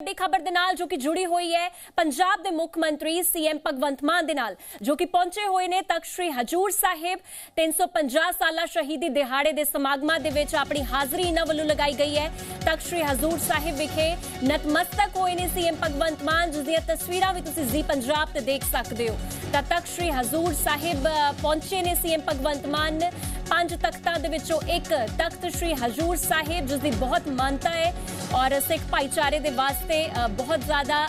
ਵੱਡੀ ਖਬਰ ਦੇ ਨਾਲ ਜੋ ਕਿ ਜੁੜੀ ਹੋਈ ਹੈ, ਪੰਜਾਬ ਦੇ ਮੁੱਖ ਮੰਤਰੀ ਸੀਐਮ ਭਗਵੰਤ ਮਾਨ ਦੇ ਨਾਲ, ਜੋ ਕਿ ਪਹੁੰਚੇ ਹੋਏ ਨੇ ਤਖਤ ਸ੍ਰੀ ਹਜੂਰ ਸਾਹਿਬ 350 ਸਾਲਾ ਸ਼ਹੀਦੀ ਦਿਹਾੜੇ ਦੇ ਸਮਾਗਮਾਂ ਦੇ ਵਿੱਚ ਆਪਣੀ ਹਾਜ਼ਰੀ ਇਹਨਾਂ ਵੱਲੋਂ ਲਗਾਈ ਗਈ ਹੈ। ਤਖਤ ਸ੍ਰੀ ਹਜੂਰ ਸਾਹਿਬ ਵਿਖੇ ਨਤਮਸਤਕ ਹੋਏ ਨੇ ਸੀਐਮ ਭਗਵੰਤ ਮਾਨ, ਜਿਸ ਦੀਆਂ ਤਸਵੀਰਾਂ ਵੀ ਤੁਸੀਂ ਜ਼ੀ ਪੰਜਾਬ ਤੇ ਦੇਖ ਸਕਦੇ ਹੋ। ਤਾਂ ਤਖਤ ਸ੍ਰੀ ਹਜੂਰ ਸਾਹਿਬ ਪਹੁੰਚੇ ਨੇ ਸੀਐਮ ਭਗਵੰਤ ਮਾਨ। ਪੰਜ ਤਖਤਾਂ ਦੇ ਵਿੱਚੋਂ ਇੱਕ ਤਖਤ ਸ੍ਰੀ ਹਜੂਰ ਸਾਹਿਬ, ਜਿਸ ਦੀ ਬਹੁਤ ਮਾਨਤਾ ਹੈ। ਔਰ ਸਿੱਖ ਭਾਈਚਾਰੇ ਦੇ ਵਾਸਤੇ ਬਹੁਤ ਜ਼ਿਆਦਾ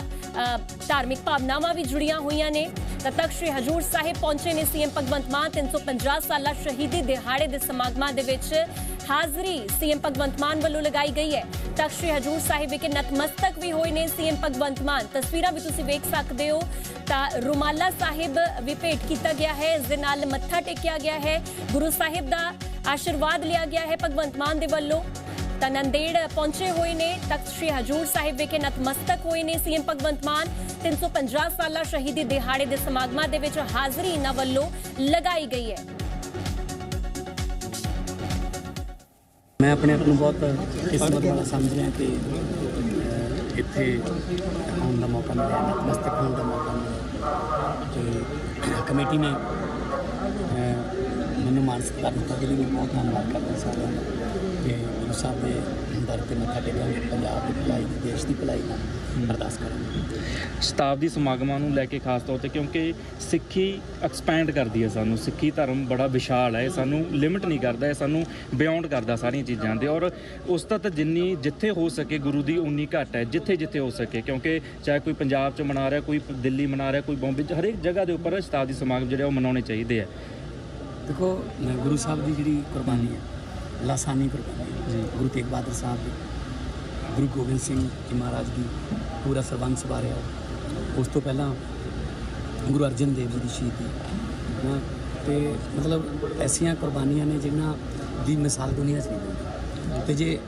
ਧਾਰਮਿਕ ਭਾਵਨਾਵਾਂ ਵੀ ਜੁੜੀਆਂ ਹੋਈਆਂ ਨੇ। ਤਦ ਤੱਕ ਸ੍ਰੀ ਹਜੂਰ ਸਾਹਿਬ ਪਹੁੰਚੇ ਨੇ ਸੀਐਮ ਭਗਵੰਤ ਮਾਨ 350 ਸਾਲਾ ਸ਼ਹੀਦੀ ਦਿਹਾੜੇ ਦੇ ਸਮਾਗਮਾਂ ਦੇ ਵਿੱਚ ਹਾਜ਼ਰੀ ਸੀਐਮ ਭਗਵੰਤ ਮਾਨ ਵੱਲੋਂ ਲਗਾਈ ਗਈ ਹੈ। ਤਖਤ ਸ੍ਰੀ ਹਜੂਰ ਸਾਹਿਬ ਵਿਖੇ ਨਤਮਸਤਕ ਵੀ ਹੋਏ ਨੇ ਸੀਐਮ ਭਗਵੰਤ ਮਾਨ। ਤਸਵੀਰਾਂ ਵੀ ਤੁਸੀਂ ਵੇਖ ਸਕਦੇ ਹੋ। ਤਾਂ ਰੁਮਾਲਾ ਸਾਹਿਬ ਵੀ ਭੇਟ ਕੀਤਾ ਗਿਆ ਹੈ। ਇਸ ਦੇ ਨਾਲ ਮੱਥਾ ਟੇਕਿਆ ਗਿਆ ਹੈ। ਗੁਰੂ ਸਾਹਿਬ ਦਾ ਆਸ਼ੀਰਵਾਦ ਲਿਆ ਗਿਆ ਹੈ ਭਗਵੰਤ ਮਾਨ ਦੇ ਵੱਲੋਂ। ਤਾਂ ਨੰਦੇੜ ਪਹੁੰਚੇ ਹੋਏ ਨੇ। ਤਖਤ ਸ੍ਰੀ ਹਜੂਰ ਸਾਹਿਬ ਵਿਖੇ ਨਤਮਸਤਕ ਹੋਏ ਨੇ ਸੀਐਮ ਭਗਵੰਤ ਮਾਨ। 350 ਸਾਲਾ ਸ਼ਹੀਦੀ ਦਿਹਾੜੇ ਦੇ ਸਮਾਗਮਾਂ ਦੇ ਵਿੱਚ ਹਾਜ਼ਰੀ ਇਹਨਾਂ ਵੱਲੋਂ ਲਗਾਈ ਗਈ ਹੈ। ਮੈਂ ਆਪਣੇ ਆਪ ਨੂੰ ਬਹੁਤ ਕਿਸਮਤ ਵਾਲਾ ਸਮਝ ਰਿਹਾ ਕਿ ਇੱਥੇ ਆਉਣ ਦਾ ਮੌਕਾ ਮਿਲਿਆ, ਨਤਮਸਤਕ ਹੋਣ ਦਾ ਮੌਕਾ ਮਿਲਿਆ। ਤੇ ਕਮੇਟੀ ਨੇ ਮੈਨੂੰ ਮਾਨਸਿਕ ਕਰ ਦਿੱਤਾ ਜਿਹਦੇ ਬਹੁਤ ਧੰਨਵਾਦ ਕਰਦਾ ਸਾਰਿਆਂ ਦਾ। ਕਿ ਗੁਰੂ ਸਾਹਿਬ ਦੇ ਦਰ ਤੇ ਮੱਥਾ ਟੇਕਾਂਗੇ ਪੰਜਾਬ ਦੀ ਭਲਾਈ ਦੀ ਦੇਸ਼ ਦੀ ਭਲਾਈ ਦੀ ਅਰਦਾਸ ਕਰਾਂਗੇ। ਸ਼ਤਾਬਦੀ ਸਮਾਗਮਾਂ ਨੂੰ ਲੈ ਕੇ ਖਾਸ ਤੌਰ ਤੇ ਕਿਉਂਕਿ ਸਿੱਖੀ ਐਕਸਪੈਂਡ ਕਰਦੀ ਹੈ ਸਾਨੂੰ ਸਿੱਖੀ ਧਰਮ ਬੜਾ ਵਿਸ਼ਾਲ ਹੈ ਸਾਨੂੰ ਲਿਮਿਟ ਨਹੀਂ ਕਰਦਾ ਇਹ ਸਾਨੂੰ ਬਿਯੋਂਡ ਕਰਦਾ ਸਾਰੀਆਂ ਚੀਜ਼ਾਂ ਦੇ ਔਰ ਉਸ ਤੱਕ ਜਿੰਨੀ ਜਿੱਥੇ ਹੋ ਸਕੇ ਗੁਰੂ ਦੀ ਉਨੀ ਘੱਟ ਹੈ ਜਿੱਥੇ ਜਿੱਥੇ ਹੋ ਸਕੇ ਕਿਉਂਕਿ ਚਾਹੇ ਕੋਈ ਪੰਜਾਬ 'ਚ ਮਨਾ ਰਿਹਾ ਕੋਈ ਦਿੱਲੀ ਮਨਾ ਰਿਹਾ ਕੋਈ ਬੰਬੇ 'ਚ ਹਰੇਕ ਜਗ੍ਹਾ ਦੇ ਉੱਪਰ ਸ਼ਤਾਬਦੀ ਸਮਾਗਮ ਜਿਹੜੇ ਉਹ ਮਨਾਉਣੇ ਚਾਹੀਦੇ ਆ। ਦੇਖੋ ਗੁਰੂ ਸਾਹਿਬ ਦੀ ਜਿਹੜੀ ਕੁਰਬਾਨੀ ਹੈ ਲਾਸਾਨੀ ਹੈ। ਜੀ। ਗੁਰੂ ਤੇਗ ਬਹਾਦਰ ਸਾਹਿਬ ਦੀ ਗੁਰੂ ਗੋਬਿੰਦ ਸਿੰਘ ਜੀ ਮਹਾਰਾਜ ਦੀ ਪੂਰਾ ਸਰਬੰਸ ਵਾਰਿਆ ਉਸ ਤੋਂ ਪਹਿਲਾਂ ਗੁਰੂ ਅਰਜਨ ਦੇਵ ਜੀ ਦੀ ਸ਼ਹੀਦੀ ਨਾ ਤੇ ਮਤਲਬ ਐਸੀਆਂ ਕੁਰਬਾਨੀਆਂ ਨੇ ਜਿਨ੍ਹਾਂ ਦੀ ਮਿਸਾਲ ਦੁਨੀਆ 'ਚ ਨਹੀਂ ਮਿਲਦੀ ਤੇ ਜੇ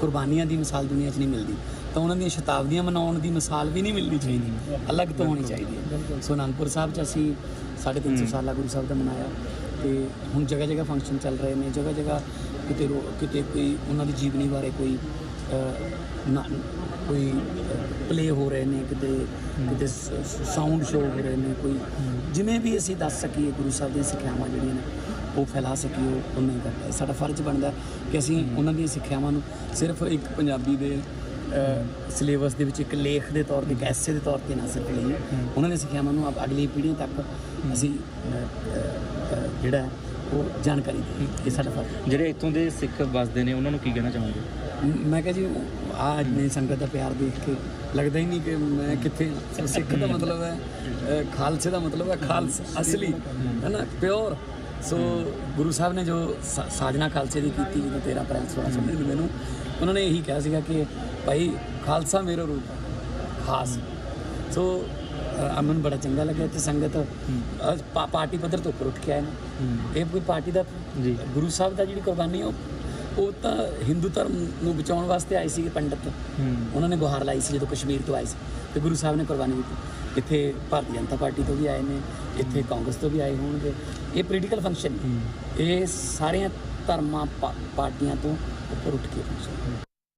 ਕੁਰਬਾਨੀਆਂ ਦੀ ਮਿਸਾਲ ਦੁਨੀਆ 'ਚ ਨਹੀਂ ਮਿਲਦੀ ਤਾਂ ਉਹਨਾਂ ਦੀਆਂ ਸ਼ਤਾਬਦੀਆਂ ਮਨਾਉਣ ਦੀ ਮਿਸਾਲ ਵੀ ਨਹੀਂ ਮਿਲਣੀ ਚਾਹੀਦੀ ਅਲੱਗ ਤੋਂ ਹੋਣੀ ਚਾਹੀਦੀ ਹੈ ਸੋ ਅਨੰਦਪੁਰ ਸਾਹਿਬ 'ਚ ਅਸੀਂ 350 ਸਾਲਾ ਗੁਰੂ ਸਾਹਿਬ ਦਾ ਮਨਾਇਆ ਤੇ ਹੁਣ ਜਗ੍ਹਾ ਜਗ੍ਹਾ ਫੰਕਸ਼ਨ ਚੱਲ ਰਹੇ ਨੇ ਜਗ੍ਹਾ ਜਗ੍ਹਾ ਕਿਤੇ ਰੋ- ਕਿਤੇ ਕੋਈ ਉਹਨਾਂ ਦੀ ਜੀਵਨੀ ਬਾਰੇ ਕੋਈ ਅਹ, ਨਾ- ਕੋਈ ਪਲੇ ਹੋ ਰਹੇ ਨੇ ਕਿਤੇ ਕਿਤੇ ਸਾਊਂਡ ਸ਼ੋ ਹੋ ਰਹੇ ਨੇ ਕੋਈ ਜਿਵੇਂ ਵੀ ਅਸੀਂ ਦੱਸ ਸਕੀਏ ਗੁਰੂ ਸਾਹਿਬ ਦੀਆਂ ਸਿੱਖਿਆਵਾਂ ਜਿਹੜੀਆਂ ਨੇ ਉਹ ਫੈਲਾ ਸਕੀਏ ਉਹ ਉਹਨਾਂ ਹੀ ਕਰਦਾ। ਸਾਡਾ ਫਰਜ਼ ਬਣਦਾ ਕਿ ਅਸੀਂ ਉਹਨਾਂ ਦੀਆਂ ਸਿੱਖਿਆਵਾਂ ਨੂੰ ਸਿਰਫ ਇੱਕ ਪੰਜਾਬੀ ਦੇ ਸਿਲੇਬਸ ਦੇ ਵਿੱਚ ਇੱਕ ਲੇਖ ਦੇ ਤੌਰ ਤੇ ਇੱਕ ਐਸੇ ਦੇ ਤੌਰ ਤੇ ਨਾ ਸਿਰਫ ਲਈਏ ਉਹਨਾਂ ਦੀਆਂ ਸਿੱਖਿਆਵਾਂ ਨੂੰ ਆਪ ਅਗਲੀ ਪੀੜ੍ਹੀਆਂ ਤੱਕ ਅਸੀਂ ਅਹ, ਅਹ, ਅਹ, ਜਿਹੜਾ ਹੈ ਉਹ ਜਾਣਕਾਰੀ ਦੇਈਏ ਇਹ ਸਾਡਾ ਫਰਜ਼। ਜਿਹੜੇ ਇੱਥੋਂ ਦੇ ਸਿੱਖ ਵਸਦੇ ਨੇ ਉਹਨਾਂ ਨੂੰ ਕੀ ਕਹਿਣਾ ਚਾਹੋਗੇ ਮ- ਕਿਹਾ ਜੀ ਆ ਇੰਨੀ ਸੰਗਤ ਦਾ ਪਿਆਰ ਦੇਖ ਕੇ ਲੱਗਦਾ ਹੀ ਨਹੀਂ ਕਿ ਮੈਂ ਕਿੱਥੇ। ਸਿੱਖ ਦਾ ਮਤਲਬ ਹੈ ਖਾਲਸੇ ਦਾ ਮਤਲਬ ਹੈ ਖਾਲਸ ਅਸਲੀ ਹੈ ਨਾ ਪਿਓਰ ਸੋ ਗੁਰੂ ਸਾਹਿਬ ਨੇ ਜੋ ਸਾਜਨਾ ਖਾਲਸੇ ਦੀ ਕੀਤੀ ਜਦੋਂ 13 ਅਪ੍ਰੈਲ 1699 ਨੂੰ ਉਹਨਾਂ ਨੇ ਇਹੀ ਕਿਹਾ ਸੀਗਾ ਕਿ ਭਾਈ ਖਾਲਸਾ ਮੇਰਾ ਰੂਪ ਖਾਸ ਸੋ ਅ, ਮੈਨੂੰ ਬੜਾ ਚੰਗਾ ਲੱਗਿਆ ਤੇ ਸੰਗਤ ਪਾਰਟੀ ਪੱਧਰ ਤੋਂ ਉੱਪਰ ਉੱਠ ਕੇ ਆਏ ਨੇ। ਇਹ ਕੋਈ ਪਾਰਟੀ ਦਾ ਜੀ। ਗੁਰੂ ਸਾਹਿਬ ਦਾ ਜਿਹੜੀ ਕੁਰਬਾਨੀ ਉਹ ਉਹ ਤਾਂ ਹਿੰਦੂ ਧਰਮ ਨੂੰ ਬਚਾਉਣ ਵਾਸਤੇ ਆਏ ਸੀ ਪੰਡਤ। ਉਹਨਾਂ ਨੇ ਗੁਹਾਰ ਲਾਈ ਸੀ ਜਦੋਂ ਕਸ਼ਮੀਰ ਤੋਂ ਆਏ ਸੀ। ਤੇ ਗੁਰੂ ਸਾਹਿਬ ਨੇ ਕੁਰਬਾਨੀ ਦਿੱਤੀ। ਇੱਥੇ ਭਾਰਤੀ ਜਨਤਾ ਪਾਰਟੀ ਤੋਂ ਵੀ ਆਏ ਨੇ ਇੱਥੇ ਕਾਂਗਰਸ ਤੋਂ ਵੀ ਆਏ ਹੋਣਗੇ। ਇਹ ਪੋਲੀਟੀਕਲ ਫੰਕਸ਼ਨ ਇਹ ਸਾਰੀਆਂ ਧਰਮਾਂ ਪਾਰਟੀਆਂ ਤੋਂ ਉੱਪਰ ਉੱਠ ਕੇ ਫੰਕਸ਼ਨ